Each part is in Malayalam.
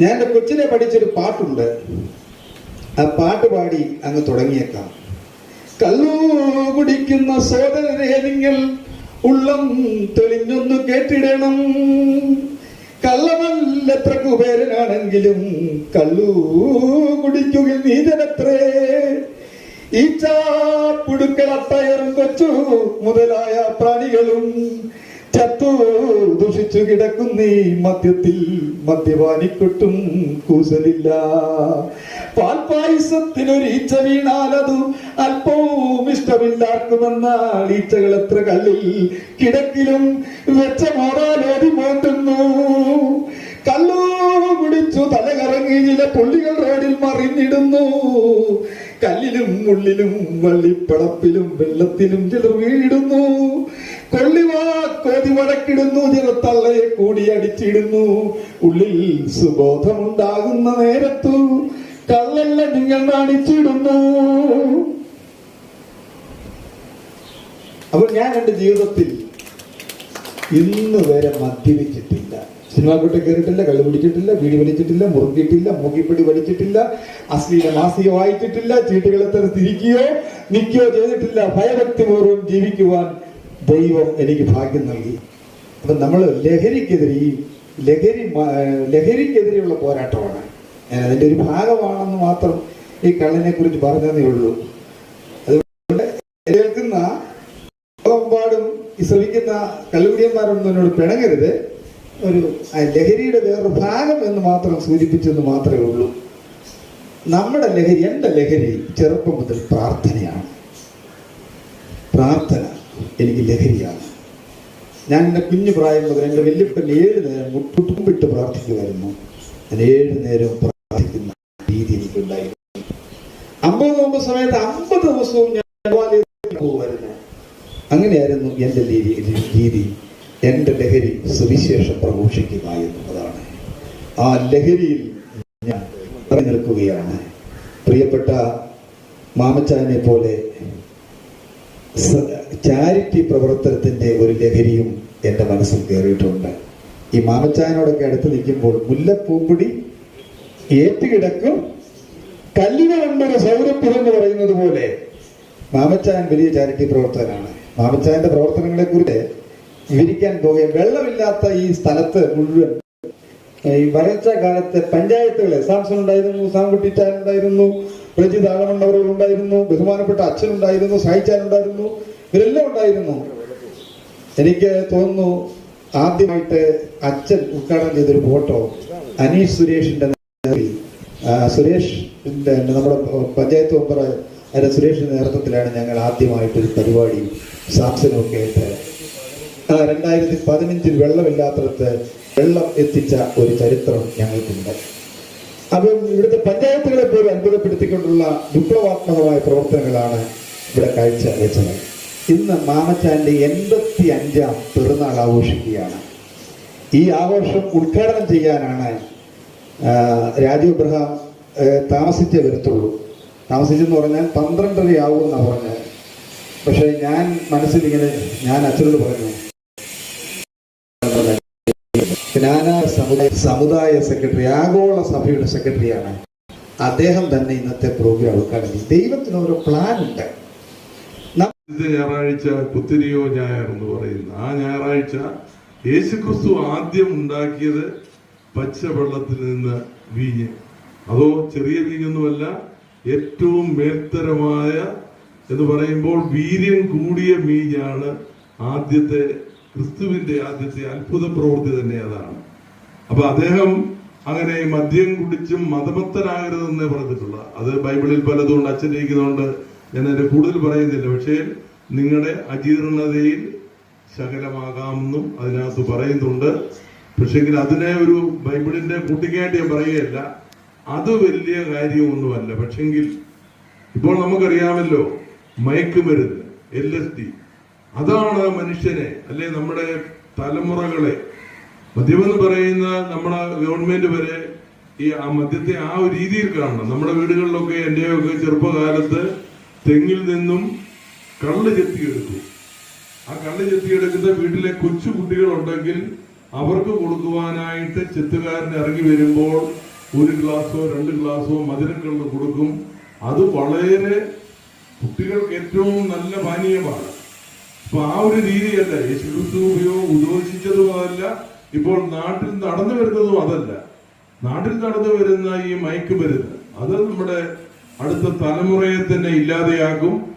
ഞാൻ എന്റെ കൊച്ചിനെ പഠിച്ചൊരു പാട്ടുണ്ട്. ആ പാട്ട് പാടി അങ്ങ് തുടങ്ങിയേക്കാം. കല്ലൂ കുടിക്കുന്ന സോദരരെ നിങ്ങൾ ഉള്ളം തെളിഞ്ഞൊന്നു കേട്ടിടണം. കള്ളമല്ല എത്ര കുബേരനാണെങ്കിലും കല്ലൂ കുടിക്കുക നീതനത്രേ ഈ പുടുക്കളത്തയറും കൊച്ചു മുതലായ പ്രാണികളും ചത്തു ദുഷിച്ചു കിടക്കുന്നീ മദ്യത്തിൽ മദ്യപാനിക്കൊട്ടും കൂസലില്ല. പാൽപായസത്തിനൊരു ഈച്ച വീണാലതു അല്പവും ഇഷ്ടമില്ലാർക്കുമെന്നാൽ ഈച്ചകൾ എത്ര കല്ലിൽ കിടക്കിലും വെച്ച മോറാലോതി മാറ്റുന്നു കല്ലോ കുടിച്ചു തലകറങ്ങി ചില പുള്ളികൾ റോഡിൽ മറിഞ്ഞിടുന്നു. കല്ലിലും മുള്ളിലും വള്ളിപ്പടപ്പിലും വെള്ളത്തിലും ചിലർ വീടുന്നു കൊള്ളിവാ കോതി വടക്കിടുന്നു ചിലർ തള്ളയെ കൂടി അടിച്ചിടുന്നു. ഉള്ളിൽ സുബോധമുണ്ടാകുന്ന നേരത്തു കള്ളല്ല നിങ്ങൾ നാണിച്ചിടുന്നു. അപ്പോൾ ഞാൻ എന്റെ ജീവിതത്തിൽ ഇന്ന് വരെ മദ്യപിച്ചിട്ടില്ല. സിനിമാ കൂട്ടി കയറിയിട്ടില്ല കള്ളു പിടിച്ചിട്ടില്ല വീടി വലിച്ചിട്ടില്ല മുറുക്കിയിട്ടില്ല മൂക്കിപ്പൊടി വലിച്ചിട്ടില്ല അശ്ലീല മാസിക വായിച്ചിട്ടില്ല ചീട്ടുകളെ തിരിക്കുകയോ നിൽക്കുകയോ ചെയ്തിട്ടില്ല. ഭയഭക്തിപൂർവം ജീവിക്കുവാൻ ദൈവം എനിക്ക് ഭാഗ്യം നൽകി. അപ്പൊ നമ്മൾ ലഹരിക്കെതിരെ ഈ ലഹരി ലഹരിക്കെതിരെയുള്ള പോരാട്ടമാണ്. ഞാൻ അതിന്റെ ഒരു ഭാഗമാണെന്ന് മാത്രം ഈ കള്ളിനെ കുറിച്ച് പറഞ്ഞതേ ഉള്ളൂ. അതുകൊണ്ട് കേൾക്കുന്ന ലോകമെമ്പാടും ശ്രമിക്കുന്ന കള്ളുകുടിയന്മാരൊന്നും എന്നോട് പിണങ്ങരുത്. ഒരു ലഹരിയുടെ വേറൊരു ഭാഗം എന്ന് മാത്രം സൂചിപ്പിച്ചെന്ന് മാത്രമേ ഉള്ളൂ. നമ്മുടെ ലഹരി എന്റെ ലഹരി ചെറുപ്പം മുതൽ പ്രാർത്ഥനയാണ്. പ്രാർത്ഥന എനിക്ക് ലഹരിയാണ്. ഞാൻ എന്റെ കുഞ്ഞു പ്രായം മുതൽ എന്റെ വല്യപ്പൻ ഏഴ് നേരം മുട്ടുമ്പിട്ട് പ്രാർത്ഥിക്കുമായിരുന്നു. ഞാൻ ഏഴ് നേരം പ്രാർത്ഥിക്കുന്ന രീതി എനിക്കുണ്ടായിരുന്നു. അമ്പത് നോമ്പ് സമയത്ത് അമ്പത് ദിവസവും ഞാൻ പോകുമായിരുന്നു അങ്ങനെയായിരുന്നു എന്റെ രീതി രീതി. എന്റെ ലഹരി സുവിശേഷം പ്രഘോഷിക്കുക എന്നുള്ളതാണ്. ആ ലഹരിയിൽ ഞാൻ നിൽക്കുകയാണ്. പ്രിയപ്പെട്ട മാമച്ചാനെ പോലെ ചാരിറ്റി പ്രവർത്തനത്തിന്റെ ഒരു ലഹരിയും എന്റെ മനസ്സിൽ കയറിയിട്ടുണ്ട്. ഈ മാമച്ചാനോടൊക്കെ അടുത്ത് നിൽക്കുമ്പോൾ മുല്ലപ്പൂമ്പൊടി ഏറ്റുകിടക്കും. കല്ലിന് കണ്ടൊരു സൗരഭ്യം എന്ന് പറയുന്നത് പോലെ മാമച്ചായൻ വലിയ ചാരിറ്റി പ്രവർത്തകനാണ്. മാമച്ചാന്റെ പ്രവർത്തനങ്ങളെ കുറിച്ച് പോവുകയും വെള്ളമില്ലാത്ത ഈ സ്ഥലത്ത് മുഴുവൻ ഈ വരച്ച കാലത്ത് പഞ്ചായത്തുകളെ സാംസൺ ഉണ്ടായിരുന്നു സാംകുട്ടിച്ചാൻ ഉണ്ടായിരുന്നു പ്രജി താഴമണ്ണവറുകൾ ഉണ്ടായിരുന്നു ബഹുമാനപ്പെട്ട അച്ഛൻ ഉണ്ടായിരുന്നു സായിച്ചാൻ ഉണ്ടായിരുന്നു ഇവരെല്ലാം ഉണ്ടായിരുന്നു. എനിക്ക് തോന്നുന്നു ആദ്യമായിട്ട് അച്ഛൻ ഉദ്ഘാടനം ചെയ്തൊരു ഫോട്ടോ അനീഷ് സുരേഷിന്റെ സുരേഷിന്റെ നമ്മുടെ പഞ്ചായത്ത് മെമ്പർ സുരേഷിന്റെ നേതൃത്വത്തിലാണ് ഞങ്ങൾ ആദ്യമായിട്ട് ഒരു പരിപാടി സാംസനൊക്കെ ആയിട്ട് ആ, രണ്ടായിരത്തി പതിനഞ്ചിൽ വെള്ളമില്ലാത്തടത്ത് വെള്ളം എത്തിച്ച ഒരു ചരിത്രം ഞങ്ങൾക്കുണ്ട്. അപ്പം ഇവിടുത്തെ പഞ്ചായത്തുകളെ പോലും അത്ഭുതപ്പെടുത്തിക്കൊണ്ടുള്ള വിപ്ലവാത്മകമായ പ്രവർത്തനങ്ങളാണ് ഇവിടെ കാഴ്ച വെച്ചത്. ഇന്ന് മാമച്ചാന്റെ എൺപത്തി അഞ്ചാം പിറന്നാൾ ആഘോഷിക്കുകയാണ്. ഈ ആഘോഷം ഉദ്ഘാടനം ചെയ്യാനാണ് രാജു ഇബ്രഹാം ആ, താമസിച്ചേ വരത്തുള്ളൂ. താമസിച്ചെന്ന് പറഞ്ഞാൽ പന്ത്രണ്ടര ആവും എന്നാണ് പറഞ്ഞത്. പക്ഷേ ഞാൻ മനസ്സിലിങ്ങനെ ഞാൻ അച്ഛനോട് പറഞ്ഞു സമുദായ സമുദായ സെക്രട്ടറി ആഗോള സഭയുടെ സെക്രട്ടറിയാണ്. അദ്ദേഹം തന്നെ ഇന്നത്തെ പ്രോഗ്രാം ഉദ്ഘാടനം ദൈവത്തിന് ഒരു പ്ലാൻ ഉണ്ട്. ഞായറാഴ്ച കുത്തിരിയോ ഞായർ എന്ന് പറയുന്നു. ആ ഞായറാഴ്ച യേശുക്രിസ്തു ആദ്യം ഉണ്ടാക്കിയത് പച്ചവെള്ളത്തിൽ നിന്ന് വീഞ്ഞ്. അതോ ചെറിയ വീഞ്ഞൊന്നുമല്ല ഏറ്റവും മേൽത്തരമായ എന്ന് പറയുമ്പോൾ വീര്യം കൂടിയ വീഞ്ഞാണ് ആദ്യത്തെ ക്രിസ്തുവിന്റെ ആദ്യത്തെ അത്ഭുത പ്രവൃത്തി തന്നെ അതാണ്. അപ്പൊ അദ്ദേഹം അങ്ങനെ മദ്യം കുടിച്ചും മതമത്തനാകരുതെന്നേ പറഞ്ഞിട്ടുള്ള അത് ബൈബിളിൽ പലതുകൊണ്ട് അച്ഛനിരിക്കുന്നതുകൊണ്ട് ഞാൻ അതിന്റെ കൂടുതൽ പറയുന്നില്ല. പക്ഷേ നിങ്ങളുടെ അജീർണതയിൽ ശകലമാകാമെന്നും അതിനകത്ത് പറയുന്നുണ്ട്. പക്ഷെങ്കിൽ അതിനെ ഒരു ബൈബിളിന്റെ കൂട്ടിക്കായിട്ട് ഞാൻ പറയുകയല്ല അത് വലിയ കാര്യമൊന്നുമല്ല. പക്ഷെങ്കിൽ ഇപ്പോൾ നമുക്കറിയാമല്ലോ മയക്കുമരുന്ന് എൽ എസ് ഡി അതാണ് മനുഷ്യനെ അല്ലെ നമ്മുടെ തലമുറകളെ. മദ്യമെന്ന് പറയുന്ന നമ്മുടെ ഗവൺമെന്റ് വരെ ഈ ആ മദ്യത്തെ ആ ഒരു രീതിയിൽ കാണണം. നമ്മുടെ വീടുകളിലൊക്കെ എന്റെയൊക്കെ ചെറുപ്പകാലത്ത് തെങ്ങിൽ നിന്നും കള്ള് ചെത്തിയെടുത്തു. ആ കള്ള് ചെത്തിയെടുക്കുന്ന വീട്ടിലെ കൊച്ചു കുട്ടികളുണ്ടെങ്കിൽ അവർക്ക് കൊടുക്കുവാനായിട്ട് ചെത്തുകാരൻ ഇറങ്ങി വരുമ്പോൾ ഒരു ഗ്ലാസോ രണ്ട് ഗ്ലാസോ മധുരക്കള്ള് കൊടുക്കും. അത് വളരെ കുട്ടികൾക്ക് ഏറ്റവും നല്ല പാനീയമാണ് അപ്പൊ ആ ഒരു രീതിയല്ല. യേശുക്രിസ്തു ഉപയോഗ ഉദ്ദേശിച്ചതും അതല്ല ഇപ്പോൾ നാട്ടിൽ നടന്നു വരുന്നതും അതല്ല. നാട്ടിൽ നടന്നു വരുന്ന ഈ മയക്കുമരുന്ന് അത് നമ്മുടെ അടുത്ത തലമുറയെ തന്നെ ഇല്ലാതെയാകും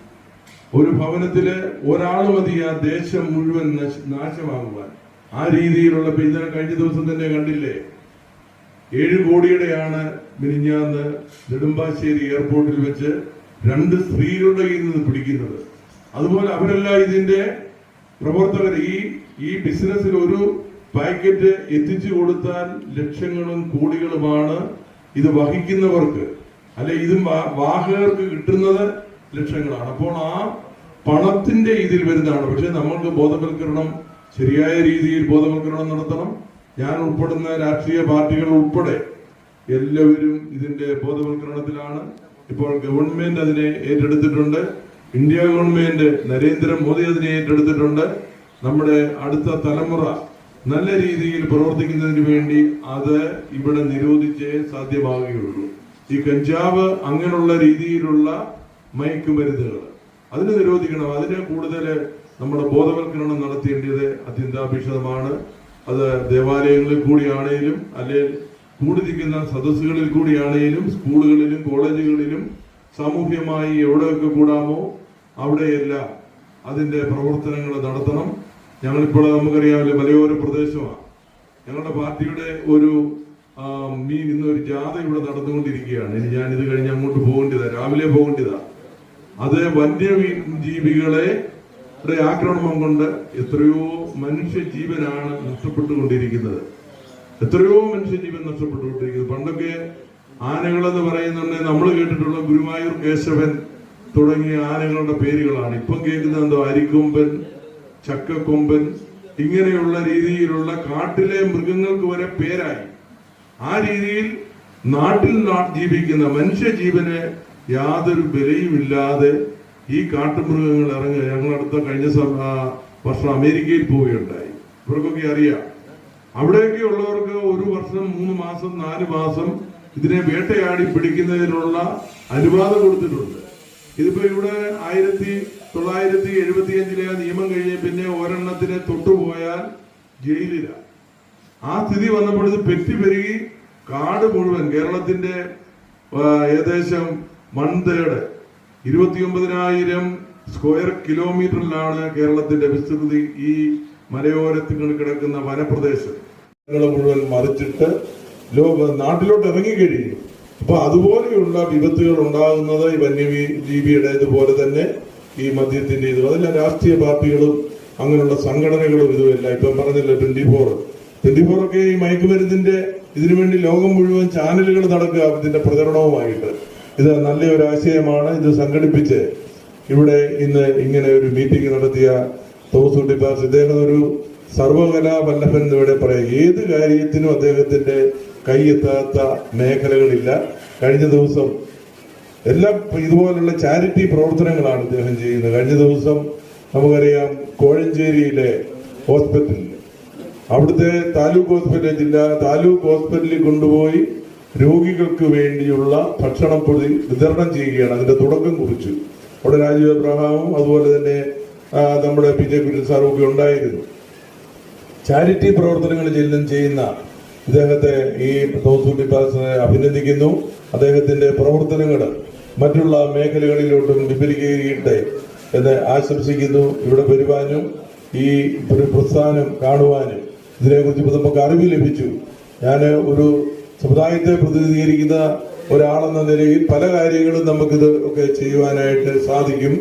ഒരു ഭവനത്തിൽ ഒരാൾ മതി ആ ദേശം മുഴുവൻ നശ- നാശമാകുവാൻ. ആ രീതിയിലുള്ള പിന്തുണ കഴിഞ്ഞ ദിവസം തന്നെ കണ്ടില്ലേ? ഏഴ് കോടിയുടെയാണ് മിനിഞ്ഞാന്ന് നെടുമ്പാശ്ശേരി എയർപോർട്ടിൽ വെച്ച് രണ്ട് സ്ത്രീകളുടെ കയ്യിൽ നിന്ന് പിടിക്കുന്നത്. അതുപോലെ അവരല്ല ഇതിന്റെ പ്രവർത്തകർ ഈ ഈ ബിസിനസ്സിൽ ഒരു പാക്കറ്റ് എത്തിച്ചു കൊടുത്താൽ ലക്ഷങ്ങളും കോടികളുമാണ് ഇത് വഹിക്കുന്നവർക്ക്. അല്ലെ ഇതും വാഹകർക്ക് കിട്ടുന്നത് ലക്ഷങ്ങളാണ്. അപ്പോൾ ആ പണത്തിന്റെ ഇതിൽ വരുന്നതാണ്. പക്ഷെ നമ്മൾക്ക് ബോധവൽക്കരണം ശരിയായ രീതിയിൽ ബോധവൽക്കരണം നടത്തണം. ഞാൻ ഉൾപ്പെടുന്ന രാഷ്ട്രീയ പാർട്ടികൾ ഉൾപ്പെടെ എല്ലാവരും ഇതിന്റെ ബോധവൽക്കരണത്തിലാണ്. ഇപ്പോൾ ഗവൺമെന്റ് അതിനെ ഏറ്റെടുത്തിട്ടുണ്ട്. ഇന്ത്യ ഗവൺമെന്റ് നരേന്ദ്രമോദി അതിനെ ഏറ്റെടുത്തിട്ടുണ്ട്. നമ്മുടെ അടുത്ത തലമുറ നല്ല രീതിയിൽ പ്രവർത്തിക്കുന്നതിന് വേണ്ടി അത് ഇവിടെ നിരോധിച്ചേ സാധ്യമാവുകയുള്ളൂ ഈ കഞ്ചാവ് അങ്ങനെയുള്ള രീതിയിലുള്ള മയക്കുമരുന്നുകൾ അതിന് നിരോധിക്കണം. അതിന് കൂടുതൽ നമ്മുടെ ബോധവൽക്കരണം നടത്തേണ്ടത് അത്യന്താപേക്ഷിതമാണ്. അത് ദേവാലയങ്ങളിൽ കൂടിയാണെങ്കിലും അല്ലെങ്കിൽ കൂടിരിക്കുന്ന സദസ്സുകളിൽ കൂടിയാണെങ്കിലും സ്കൂളുകളിലും കോളേജുകളിലും സാമൂഹ്യമായി എവിടെയൊക്കെ കൂടാമോ അവിടെയെല്ലാം അതിന്റെ പ്രവർത്തനങ്ങൾ നടത്തണം. ഞങ്ങളിപ്പോൾ നമുക്കറിയാമല്ലോ മലയോര പ്രദേശമാണ്. ഞങ്ങളുടെ പാർട്ടിയുടെ ഒരു മീൻ ഇന്ന് ഒരു ജാഥ ഇവിടെ നടന്നുകൊണ്ടിരിക്കുകയാണ്. ഇനി ഞാൻ ഇത് കഴിഞ്ഞ് അങ്ങോട്ട് പോകേണ്ടതാ. രാവിലെ പോകേണ്ടതാ. അത് വന്യജീവികളെ ജീവികളെ ആക്രമണം കൊണ്ട് എത്രയോ മനുഷ്യ ജീവനാണ് നഷ്ടപ്പെട്ടുകൊണ്ടിരിക്കുന്നത്. എത്രയോ മനുഷ്യ ജീവൻ നഷ്ടപ്പെട്ടുകൊണ്ടിരിക്കുന്നത് പണ്ടൊക്കെ ആനകളെന്ന് പറയുന്നുണ്ടെങ്കിൽ നമ്മൾ കേട്ടിട്ടുള്ള ഗുരുവായൂർ കേശവൻ തുടങ്ങിയ ആനകളുടെ പേരുകളാണ്. ഇപ്പം കേൾക്കുന്നത് എന്തോ അരിക്കൊമ്പൻ ചക്കക്കൊമ്പൻ ഇങ്ങനെയുള്ള രീതിയിലുള്ള കാട്ടിലെ മൃഗങ്ങൾക്ക് വരെ പേരായി. ആ രീതിയിൽ നാട്ടിൽ ജീവിക്കുന്ന മനുഷ്യജീവന് യാതൊരു വിലയുമില്ലാതെ ഈ കാട്ടുമൃഗങ്ങൾ ഇറങ്ങുക ഞങ്ങളടുത്ത കഴിഞ്ഞ വർഷം അമേരിക്കയിൽ പോവുകയുണ്ടായി. ഇവർക്കൊക്കെ അറിയാം. അവിടെയൊക്കെ ഉള്ളവർക്ക് ഒരു വർഷം മൂന്ന് മാസം നാല് മാസം ഇതിനെ വേട്ടയാടി പിടിക്കുന്നതിനുള്ള അനുവാദം കൊടുത്തിട്ടുണ്ട്. ഇതിപ്പോ ഇവിടെ ആയിരത്തി തൊള്ളായിരത്തി എഴുപത്തി അഞ്ചിലെ നിയമം കഴിഞ്ഞ് പിന്നെ ഒരെണ്ണത്തിനെ തൊട്ടുപോയാൽ ജയിലിലാണ് ആ സ്ഥിതി വന്നപ്പോൾ ഇത് പെറ്റി പെരുകി കാട് മുഴുവൻ കേരളത്തിന്റെ ഏകദേശം തേർഡ് ഇരുപത്തിയൊമ്പതിനായിരം സ്ക്വയർ കിലോമീറ്ററിലാണ് കേരളത്തിന്റെ വിസ്തൃതി ഈ മലയോരത്തിൽ കിടക്കുന്ന വനപ്രദേശം. മുഴുവൻ മറിച്ചിട്ട് ലോക നാട്ടിലോട്ട് ഇറങ്ങിക്കഴിയും അപ്പൊ അതുപോലെയുള്ള വിപത്തുകൾ ഉണ്ടാകുന്നത് ഈ വന്യജീവിയുടെ ഇതുപോലെ തന്നെ ഈ മദ്യത്തിന്റെ ഇതും അതെല്ലാം രാഷ്ട്രീയ പാർട്ടികളും അങ്ങനെയുള്ള സംഘടനകളും ഇതുമല്ല. ഇപ്പം പറഞ്ഞില്ല ട്വന്റി ഫോർ ട്വന്റി ഫോർ ഒക്കെ ഈ മയക്കുമരുന്നിന്റെ ഇതിനു വേണ്ടി ലോകം മുഴുവൻ ചാനലുകൾ നടക്കുക ഇതിന്റെ പ്രചരണവുമായിട്ട്. ഇത് നല്ലൊരു ആശയമാണ്. ഇത് സംഘടിപ്പിച്ച് ഇവിടെ ഇന്ന് ഇങ്ങനെ ഒരു മീറ്റിംഗ് നടത്തിയ തോമസ് ഉണ്ണിപ്പാസ് ഇദ്ദേഹം ഒരു സർവകലാ വല്ലഭൻ എന്ന് ഇവിടെ പറയാം. ഏത് കാര്യത്തിനും അദ്ദേഹത്തിന്റെ കൈയെത്താത്ത മേഖലകളില്ല. കഴിഞ്ഞ ദിവസം എല്ലാം ഇതുപോലുള്ള ചാരിറ്റി പ്രവർത്തനങ്ങളാണ് അദ്ദേഹം ചെയ്യുന്നത്. കഴിഞ്ഞ ദിവസം നമുക്കറിയാം കോഴഞ്ചേരിയിലെ ഹോസ്പിറ്റലിൽ. അവിടുത്തെ താലൂക്ക് ഹോസ്പിറ്റൽ ജില്ലാ താലൂക്ക് ഹോസ്പിറ്റലിൽ കൊണ്ടുപോയി രോഗികൾക്ക് വേണ്ടിയുള്ള ഭക്ഷണം പൊതി വിതരണം ചെയ്യുകയാണ്. അതിന്റെ തുടക്കം കുറിച്ചു. അവിടെ രാജീവ് എബ്രഹാമും അതുപോലെ തന്നെ നമ്മുടെ പി ജെ കുര്യൻ സാറും ഒക്കെ ഉണ്ടായിരുന്നു. ചാരിറ്റി പ്രവർത്തനങ്ങൾ ചെയ്യുന്ന ഇദ്ദേഹത്തെ ഈ തോസൂട്ടി പാസിനെ അഭിനന്ദിക്കുന്നു. അദ്ദേഹത്തിന്റെ പ്രവർത്തനങ്ങൾ മറ്റുള്ള മേഖലകളിലോട്ടും വിപുലീകരിക്കട്ടെ എന്ന് ആശംസിക്കുന്നു. ഇവിടെ വരുവാനും ഈ ഒരു പ്രസ്ഥാനം കാണുവാനും ഇതിനെക്കുറിച്ച് ഇപ്പൊ നമുക്ക് അറിവ് ലഭിച്ചു. ഞാൻ ഒരു സമുദായത്തെ പ്രതിനിധീകരിക്കുന്ന ഒരാളെന്ന നിലയിൽ പല കാര്യങ്ങളും നമുക്കിത് ഒക്കെ ചെയ്യുവാനായിട്ട് സാധിക്കും.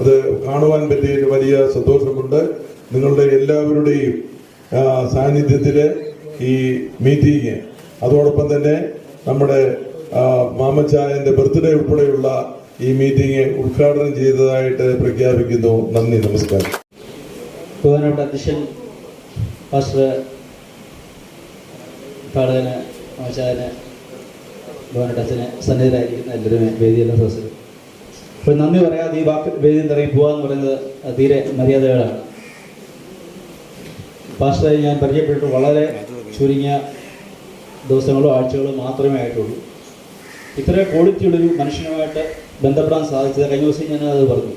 അത് കാണുവാൻ പറ്റിയ വലിയ സന്തോഷമുണ്ട്. നിങ്ങളുടെ എല്ലാവരുടെയും സാന്നിധ്യത്തിൽ ഈ മീറ്റിംഗ്. അതോടൊപ്പം തന്നെ നമ്മുടെ മാമച്ചായന്റെ ബർത്ത്ഡേ ഉൾപ്പെടെയുള്ള ഈ മീറ്റിംഗ് ഉദ്ഘാടനം ചെയ്തതായിട്ട് പ്രഖ്യാപിക്കുന്നു. നന്ദി നമസ്കാരം. ബഹുമാനപ്പെട്ട അധ്യക്ഷൻ പാസ്റ്റർ പാടകന് ആചാരന് ബഹുമാനപ്പെട്ട അച്ഛന് സന്നിധിയിലായിരിക്കുന്ന എല്ലാവരും വേദിയെല്ലാം സദസ്സിൽ അപ്പോൾ നന്ദി പറയാതെ ഈ വാക്ക് വേദിയിൽ നിറങ്ങി പോകാന്ന് പറയുന്നത് തീരെ മര്യാദകളാണ് പാസ്റ്ററെ ഞാൻ പരിചയപ്പെട്ടിട്ട് വളരെ ചുരുങ്ങിയ ദിവസങ്ങളോ ആഴ്ചകളോ മാത്രമേ ആയിട്ടുള്ളൂ. ഇത്ര ക്വാളിറ്റിയുള്ളൊരു മനുഷ്യനുമായിട്ട് ബന്ധപ്പെടാൻ സാധിച്ചത് കഴിഞ്ഞ ദിവസം ഞാൻ അത് പറഞ്ഞു.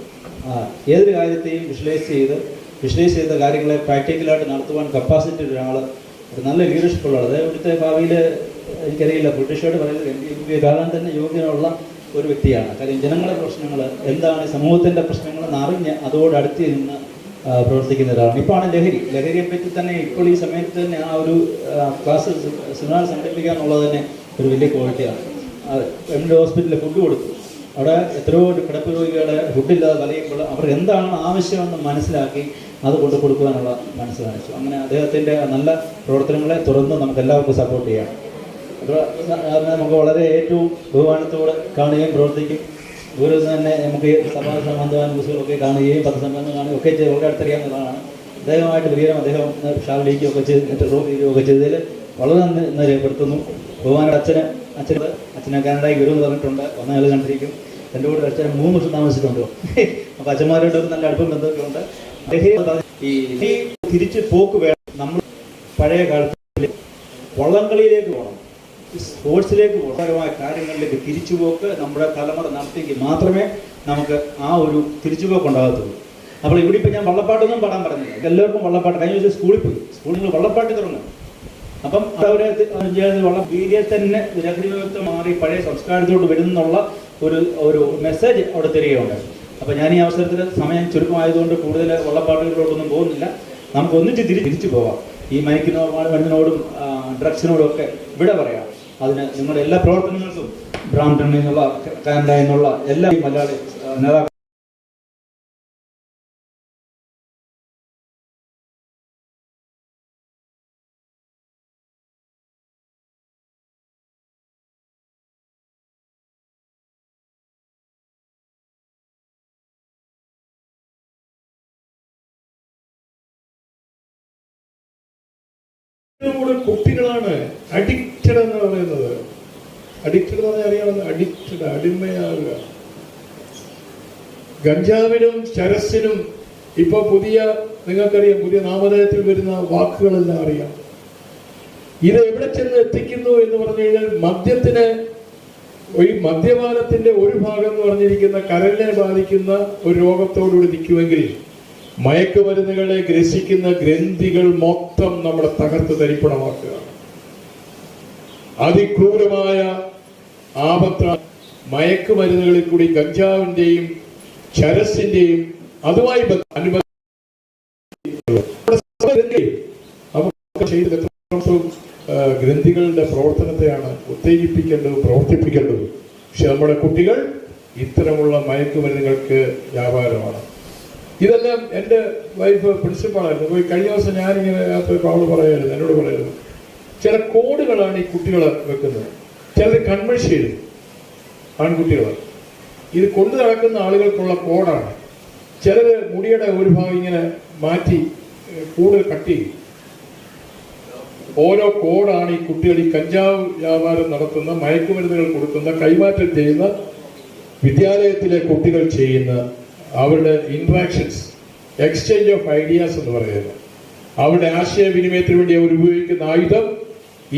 ഏതൊരു കാര്യത്തെയും വിഷ്വലൈസ് ചെയ്ത് വിഷ്വലൈസ് ചെയ്ത കാര്യങ്ങളെ പ്രാക്ടിക്കലായിട്ട് നടത്തുവാൻ കപ്പാസിറ്റി ഒരാൾ ഒരു നല്ല ലീഡർഷിപ്പ് ഉള്ള അതായത് ഇവിടുത്തെ ഭാവിയിൽ എനിക്കറിയില്ല ബ്രിട്ടീഷോട് പറയുന്നത് എം എനിക്ക് കാണാൻ തന്നെ യോഗ്യനുള്ള ഒരു വ്യക്തിയാണ്. കാര്യം ജനങ്ങളുടെ പ്രശ്നങ്ങൾ എന്താണ് സമൂഹത്തിന്റെ പ്രശ്നങ്ങൾ അറിഞ്ഞ് അതോട് അടുത്ത് നിന്ന് പ്രവർത്തിക്കുന്ന ഒരാളാണ് ഇപ്പോഴാണ് ലഹരി. ലഹരിയെ പറ്റി തന്നെ ഇപ്പോൾ ഈ സമയത്ത് തന്നെ ആ ഒരു ക്ലാസ് സെമിനാർ സംഘടിപ്പിക്കുക എന്നുള്ളത് തന്നെ ഒരു വലിയ ക്വാളിറ്റിയാണ് എം ഹോസ്പിറ്റലിൽ ഫുഡ് കൊടുത്തു. അവിടെ എത്രയോ കിടപ്പ് രോഗികളെ ഫുഡില്ലാതെ വലയുമ്പോൾ അവർ എന്താണ് ആവശ്യമെന്ന് മനസ്സിലാക്കി അത് കൊണ്ടു കൊടുക്കുവാനുള്ള മനസ്സ് കാണിച്ചു. അങ്ങനെ അദ്ദേഹത്തിന്റെ നല്ല പ്രവർത്തനങ്ങളെ തുറന്ന് നമുക്ക് എല്ലാവർക്കും സപ്പോർട്ട് ചെയ്യാം. അതിനെ നമുക്ക് വളരെ ഏറ്റവും ബഹുമാനത്തോടെ കാണുകയും പ്രവർത്തിക്കും. ദൂരെ നിന്ന് തന്നെ നമുക്ക് സഭാ സംബന്ധമായ ന്യൂസുകളൊക്കെ കാണുകയും പത്രസംബന്ധം കാണുകയും ഒക്കെ ചെയ്ത് വളരെ അടുത്തറിയാവുന്നതാണ് അദ്ദേഹമായിട്ട് വലിയ അദ്ദേഹം ഷാളിലേക്കൊക്കെ ചെയ്ത് റോഡ് ചെയ്യുകയൊക്കെ ചെയ്തതിൽ വളരെ നന്ദി രേഖപ്പെടുത്തുന്നു. ബഹുമാനയുടെ അച്ഛന് അച്ഛന് അച്ഛനെ കാനഡയിൽ വരുമെന്ന് പറഞ്ഞിട്ടുണ്ട്. വന്നയാൾ കണ്ടിരിക്കും. എന്റെ കൂടെ അച്ഛൻ മൂന്ന് വർഷം താമസിച്ചിട്ടുണ്ടോ അപ്പോൾ അച്ഛന്മാരോട് നല്ല അടുപ്പം ബന്ധമൊക്കെ ഉണ്ട്. ഈ തിരിച്ച് പോക്ക് വേണം. നമ്മൾ പഴയ കാലത്ത് വള്ളംകളിയിലേക്ക് പോകണം. സ്പോർട്സിലേക്ക് ഗുണപരമായ കാര്യങ്ങളിലേക്ക് തിരിച്ചുപോക്ക് നമ്മുടെ തലമുറ നടത്തിയെങ്കിൽ മാത്രമേ നമുക്ക് ആ ഒരു തിരിച്ചുപോക്ക് ഉണ്ടാകത്തുള്ളൂ. അപ്പോൾ ഇവിടെ ഇപ്പം ഞാൻ വള്ളപ്പാട്ടൊന്നും പാടാൻ പറഞ്ഞില്ല. എല്ലാവർക്കും വള്ളപ്പാട്ട്. കഴിഞ്ഞ ദിവസം സ്കൂളിൽ പോയി. സ്കൂളിൽ വള്ളപ്പാട്ട് തുടങ്ങും. അപ്പം അവരെ വള്ള വീര്യ തന്നെ ലഹരി മാറി പഴയ സംസ്കാരത്തോട് വരുന്നുള്ള ഒരു ഒരു മെസ്സേജ് അവിടെ തരികയുണ്ട്. അപ്പം ഞാൻ ഈ അവസരത്തിൽ സമയം ചുരുക്കമായതുകൊണ്ട് കൂടുതൽ വള്ളപ്പാട്ടുകളിലോട്ടൊന്നും പോകുന്നില്ല. നമുക്ക് ഒന്നിച്ച് തിരി തിരിച്ചു പോവാം. ഈ മയക്കുന്ന മരുന്നിനോടും ഡ്രഗ്സിനോടും ഒക്കെ ഇവിടെ പറയാം. അതിന് നിങ്ങളുടെ എല്ലാ പ്രവർത്തനങ്ങൾക്കും ബ്രാംപ്ടണിൽ നിന്നുള്ള കാനഡ എന്നുള്ള എല്ലാ മലയാളി നേതാക്കൾ കുട്ടികളാണ് അഡിക്റ്റഡ് എന്ന് പറയുന്നത് അഡിക്റ്റഡ് എന്ന് പറഞ്ഞാൽ അഡിക്റ്റഡ് അടിമയാകുക ഗഞ്ചാവിനും ചരസിനും ഇപ്പൊ പുതിയ നിങ്ങൾക്കറിയാം പുതിയ നാമധേയത്തിൽ വരുന്ന വാക്കുകളെല്ലാം അറിയാം. ഇത് എവിടെ ചെന്ന് എത്തിക്കുന്നു എന്ന് പറഞ്ഞു കഴിഞ്ഞാൽ മദ്യത്തിന് ഈ മദ്യപാനത്തിന്റെ ഒരു ഭാഗം എന്ന് പറഞ്ഞിരിക്കുന്ന കരലിനെ ബാധിക്കുന്ന ഒരു രോഗത്തോടുകൂടി നിൽക്കുമെങ്കിൽ മയക്കുമരുന്നുകളെ ഗ്രസിക്കുന്ന ഗ്രന്ഥികൾ മൊത്തം നമ്മളെ തകർത്ത് തരിപ്പണമാക്കുക. അതിക്രൂരമായ ആപത്ത മയക്കുമരുന്നുകളിൽ കൂടി ഗഞ്ചാവിന്റെയും ചരസിന്റെയും അതുമായി ഗ്രന്ഥികളുടെ പ്രവർത്തനത്തെയാണ് ഉത്തേജിപ്പിക്കേണ്ടത് പ്രവർത്തിപ്പിക്കേണ്ടത്. പക്ഷെ നമ്മുടെ കുട്ടികൾ ഇത്തരമുള്ള മയക്കുമരുന്നുകൾക്ക് വ്യാപാരമാണ്. ഇതെല്ലാം എന്റെ വൈഫ് പ്രിൻസിപ്പാളായിരുന്നു പോയി കഴിഞ്ഞ ദിവസം ഞാനിങ്ങനെ അവൾ പറയായിരുന്നു എന്നോട് പറയായിരുന്നു. ചില കോഡുകളാണ് ഈ കുട്ടികളെ വെക്കുന്നത്. ചിലത് കൺവെൻഷൻ ചെയ്തു. ആൺകുട്ടികൾ ഇത് കൊണ്ടു നടക്കുന്ന ആളുകൾക്കുള്ള കോഡാണ്. ചിലർ മുടിയുടെ ഒരു ഭാഗം ഇങ്ങനെ മാറ്റി കൂടുതൽ കട്ട് ചെയ്യും. ഓരോ കോഡാണ് ഈ കുട്ടികൾ ഈ കഞ്ചാവ് വ്യാപാരം നടത്തുന്ന മയക്കുമരുന്നുകൾ കൊടുക്കുന്ന കൈമാറ്റം ചെയ്യുന്ന വിദ്യാലയത്തിലെ കുട്ടികൾ ചെയ്യുന്ന അവരുടെ ഇൻട്രാക്ഷൻസ് എക്സ്ചേഞ്ച് ഓഫ് ഐഡിയാസ് എന്ന് പറയുന്നത്. അവരുടെ ആശയവിനിമയത്തിന് വേണ്ടി അവർ ഉപയോഗിക്കുന്ന ആയുധം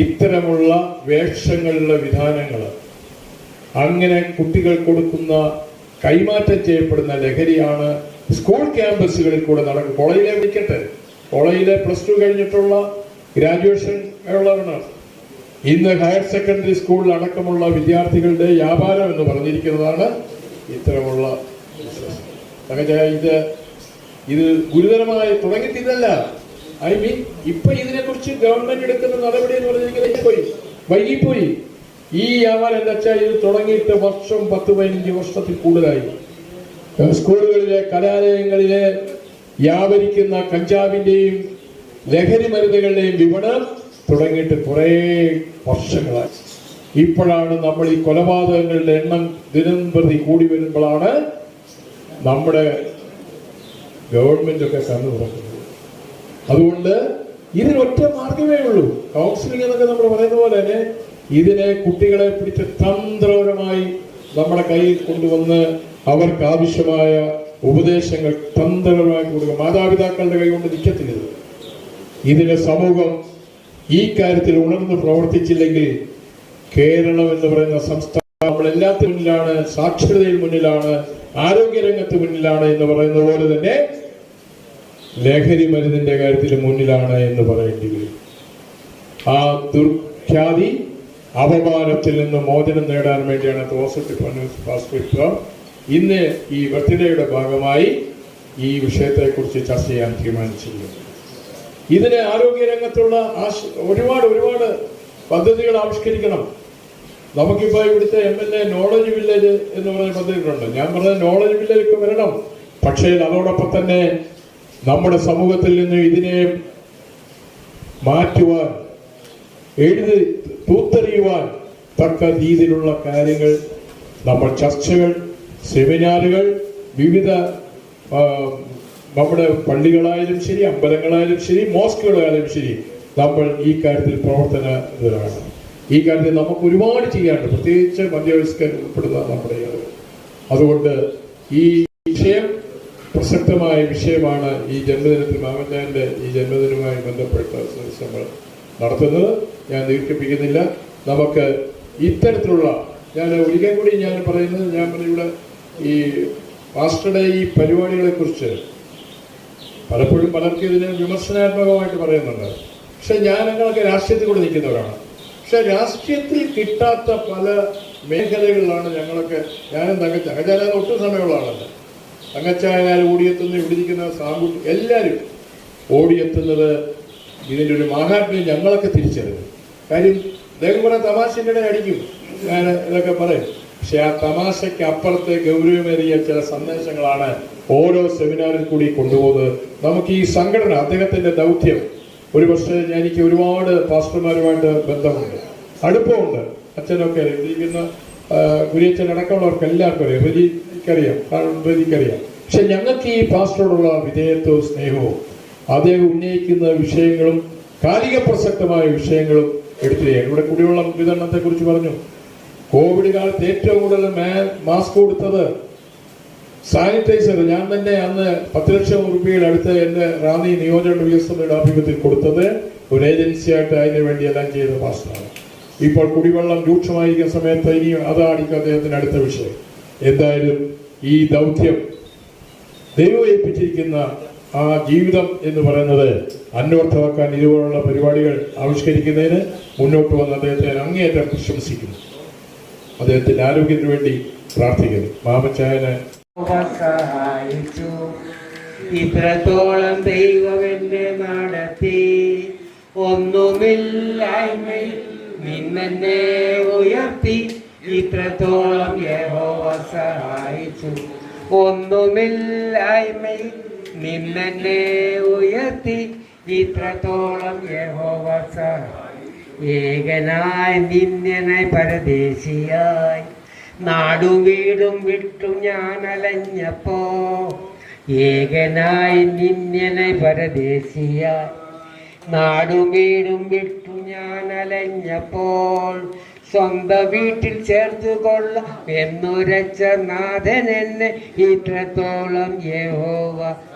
ഇത്തരമുള്ള വേഷങ്ങളുടെ വിധാനങ്ങൾ അങ്ങനെ കുട്ടികൾ കൊടുക്കുന്ന കൈമാറ്റം ചെയ്യപ്പെടുന്ന ലഹരിയാണ് സ്കൂൾ ക്യാമ്പസുകളിൽ കൂടെ നടക്കും. കോളേജിലെ വിളിക്കട്ടെ. കോളേജിലെ പ്ലസ് ടു കഴിഞ്ഞിട്ടുള്ള ഗ്രാജുവേഷൻ ഉള്ളവരാണ് ഇന്ന് ഹയർ സെക്കൻഡറി സ്കൂളിൽ അടക്കമുള്ള വിദ്യാർത്ഥികളുടെ വ്യാപാരം എന്ന് പറഞ്ഞിരിക്കുന്നതാണ് ഇത്തരമുള്ള. ഇത് ഇത് ഗുരുതരമായി തുടങ്ങിയിട്ടില്ല ഐ മീൻ ഇപ്പൊ ഇതിനെ കുറിച്ച് ഗവൺമെന്റ് എടുക്കുന്ന നടപടി എന്ന് പറഞ്ഞിരിക്കുന്നത് പോയി. വൈകിപ്പോയി. ഈ വ്യാപാരം എന്താ വെച്ചാൽ ഇത് തുടങ്ങിയിട്ട് വർഷം പത്ത് പതിനഞ്ച് വർഷത്തിൽ കൂടുതലായി. സ്കൂളുകളിലെ കലാലയങ്ങളിലെ വ്യാപരിക്കുന്ന കഞ്ചാവിന്റെയും ലഹരി മരുന്നുകളുടെയും വിപണനം തുടങ്ങിയിട്ട് കുറേ വർഷങ്ങളായി. ഇപ്പോഴാണ് നമ്മൾ ഈ കൊലപാതകങ്ങളുടെ എണ്ണം ദിനം പ്രതി കൂടി വരുമ്പോഴാണ് നമ്മുടെ ഗവൺമെന്റ് ഒക്കെ കണ്ണു തുറക്കുന്നത്. അതുകൊണ്ട് ഇതിനൊറ്റ മാർഗമേ ഉള്ളൂ. കൗൺസിലിംഗ് എന്നൊക്കെ നമ്മൾ പറയുന്ന പോലെ തന്നെ ഇതിനെ കുട്ടികളെ പിടിച്ച് തന്ത്രപരമായി നമ്മുടെ കയ്യിൽ കൊണ്ടുവന്ന് അവർക്ക് ആവശ്യമായ ഉപദേശങ്ങൾ തന്ത്രപരമായി കൊടുക്കുക മാതാപിതാക്കളുടെ കൈകൊണ്ട് നിൽക്കത്തില്ല ഇതിന് സമൂഹം ഈ കാര്യത്തിൽ ഉണർന്ന് പ്രവർത്തിച്ചില്ലെങ്കിൽ കേരളം എന്ന് പറയുന്ന സംസ്ഥാനം നമ്മൾ എല്ലാത്തിനും മുന്നിലാണ് സാക്ഷരതയിൽ മുന്നിലാണ് ആരോഗ്യരംഗത്ത് മുന്നിലാണ് എന്ന് പറയുന്ന പോലെ തന്നെ ലഹരി മരുന്നിന്റെ കാര്യത്തിൽ മുന്നിലാണ് എന്ന് പറയേണ്ടി വരും. ആ ദുർഖ്യാതി അപമാനത്തിൽ നിന്ന് മോചനം നേടാൻ വേണ്ടിയാണ് തോസട്ടി ഫാസ്റ്റ് ഇന്ന് ഈ വ്യക്തിതയുടെ ഭാഗമായി ഈ വിഷയത്തെക്കുറിച്ച് ചർച്ച ചെയ്യാൻ തീരുമാനിച്ചിരിക്കുന്നു. ഇതിന് ആരോഗ്യരംഗത്തുള്ള ആശ- ഒരുപാട് ഒരുപാട് പദ്ധതികൾ ആവിഷ്കരിക്കണം. നമുക്കിപ്പോൾ ഇവിടുത്തെ M L A knowledge village എന്ന് പറഞ്ഞ പദ്ധതികളുണ്ട്. ഞാൻ പറഞ്ഞ നോളജ് വില്ലേജൊക്കെ വരണം. പക്ഷേ അതോടൊപ്പം തന്നെ നമ്മുടെ സമൂഹത്തിൽ നിന്ന് ഇതിനെ മാറ്റുവാൻ എഴുതി തൂത്തെറിയുവാൻ തക്ക രീതിയിലുള്ള കാര്യങ്ങൾ നമ്മൾ ചർച്ചകൾ സെമിനാറുകൾ വിവിധ നമ്മുടെ പള്ളികളായാലും ശരി അമ്പലങ്ങളായാലും ശരി മോസ്കുകളായാലും ശരി നമ്മൾ ഈ കാര്യത്തിൽ പ്രവർത്തനത്തിലാണ് ഈ കാര്യത്തിൽ നമുക്ക് ഒരുപാട് ചെയ്യാനുണ്ട്. പ്രത്യേകിച്ച് മധ്യവയസ്കർ ഉൾപ്പെടുന്ന നമ്മുടെ അതുകൊണ്ട് ഈ വിഷയം പ്രസക്തമായ വിഷയമാണ് ഈ ജന്മദിനത്തിൽ മാമച്ചാന്റെ ഈ ജന്മദിനവുമായി ബന്ധപ്പെട്ട നമ്മൾ നടത്തുന്നത്. ഞാൻ ദീർഘിപ്പിക്കുന്നില്ല. നമുക്ക് ഇത്തരത്തിലുള്ള ഞാൻ ഒരിക്കൽ കൂടി ഞാൻ പറയുന്നത് ഞാൻ ഇവിടെ ഈ മാസ്റ്ററുടെ ഈ പരിപാടികളെ കുറിച്ച് പലപ്പോഴും പലർക്കും ഇതിനെ വിമർശനാത്മകമായിട്ട് പറയുന്നുണ്ട്. പക്ഷെ ഞാൻ ഞങ്ങളൊക്കെ രാഷ്ട്രീയത്തിൽ കൂടെ നിൽക്കുന്നവരാണ്. പക്ഷെ രാഷ്ട്രീയത്തിൽ കിട്ടാത്ത പല മേഖലകളിലാണ് ഞങ്ങളൊക്കെ ഞാനും തങ്കച്ച തങ്കച്ചാലും ഒട്ടും സമയമുള്ള ആളല്ല തങ്കച്ചായാൽ ഓടിയെത്തുന്ന ഇവിടെ ഇരിക്കുന്ന സാമ്പു എല്ലാവരും ഓടിയെത്തുന്നത് ഇതിന്റെ ഒരു മാഹാത്മ്യം ഞങ്ങളൊക്കെ തിരിച്ചറിയും കാര്യം അദ്ദേഹം കുറെ തമാശന്റെ അടിക്കും. ഞാൻ ഇതൊക്കെ പറയും. പക്ഷെ ആ തമാശയ്ക്ക് അപ്പുറത്തെ ഗൗരവമേറിയ ചില സന്ദേശങ്ങളാണ് ഓരോ സെമിനാറിൽ കൂടി കൊണ്ടുപോകുന്നത്. നമുക്ക് ഈ സംഘടന അദ്ദേഹത്തിന്റെ ദൗത്യം. ഒരു പക്ഷേ എനിക്ക് ഒരുപാട് പാസ്റ്റർമാരുമായിട്ട് ബന്ധമുണ്ട്. അടുപ്പമുണ്ട്. അച്ഛനൊക്കെ. ഇരിക്കുന്ന ആ, കുര്യച്ചൻ അടക്കമുള്ളവർക്ക് എല്ലാവർക്കും അറിയാം. വലിയ അറിയാം എനിക്കറിയാം പക്ഷെ ഞങ്ങൾക്ക് ഈ പാസ്റ്ററോടുള്ള വിധേയത്വവും സ്നേഹവും അദ്ദേഹം ഉന്നയിക്കുന്ന വിഷയങ്ങളും കാലിക പ്രസക്തമായ വിഷയങ്ങളും എടുത്തു ഇവിടെ കുടിവെള്ളം വിതരണത്തെ കുറിച്ച് പറഞ്ഞു. കോവിഡ് കാലത്ത് ഏറ്റവും കൂടുതൽ മാസ്ക് കൊടുത്തത് സാനിറ്റൈസർ. ഞാൻ തന്നെ അന്ന് പത്ത് ലക്ഷം റുപ്യയുടെ അടുത്ത് എന്റെ റാന്നി നിയോജക വികസനയുടെ ആഭിമുഖ്യത്തിൽ കൊടുത്തത് ഒരു ഏജൻസിയായിട്ട് അതിന് വേണ്ടി എല്ലാം ചെയ്ത പാസ്റ്ററാണ് ഇപ്പോൾ കുടിവെള്ളം രൂക്ഷമായിരിക്കുന്ന സമയത്ത് ഇനി അതായിരിക്കും അദ്ദേഹത്തിന്റെ അടുത്ത വിഷയം. എന്തായാലും ഈ ദൗത്യം ദൈവം ഏൽപ്പിച്ചിരിക്കുന്ന ആ ജീവിതം എന്ന് പറയുന്നത് അന്വർത്ഥമാക്കാൻ ഇതുപോലുള്ള പരിപാടികൾ ആവിഷ്കരിക്കുന്നതിന് മുന്നോട്ട് വന്ന അദ്ദേഹത്തെ അങ്ങേയറ്റം പ്രശംസിക്കുന്നു. അദ്ദേഹത്തിന്റെ ആരോഗ്യത്തിന് വേണ്ടി പ്രാർത്ഥിക്കുന്നു. മാമച്ചായനെ സഹായിച്ചു ദൈവം എന്നെ നടത്തി. ഒന്നുമില്ലായ്മയിൽ നിന്നെ ഉയർത്തി. ഇത്രത്തോളം യഹോവ സഹായിച്ചു. ഒന്നുമില്ലായ്മയിൽ നിന്നെ ഉയർത്തി ഇത്രത്തോളം യഹോവ ഏകനായി നിന്യനായി പരദേശിയായി. നാടും വീടും വിട്ടു ഞാൻ അലഞ്ഞപ്പോ ഏകനായി നിന്യനായി പരദേശിയായി. നാടും വീടും വിട്ടു ഞാൻ അലഞ്ഞപ്പോൾ സ്വന്തം വീട്ടിൽ ചേർത്തു കൊള്ളാം എന്നുരച്ച നാഥൻ എന്നെ ഇത്രത്തോളം യഹോവ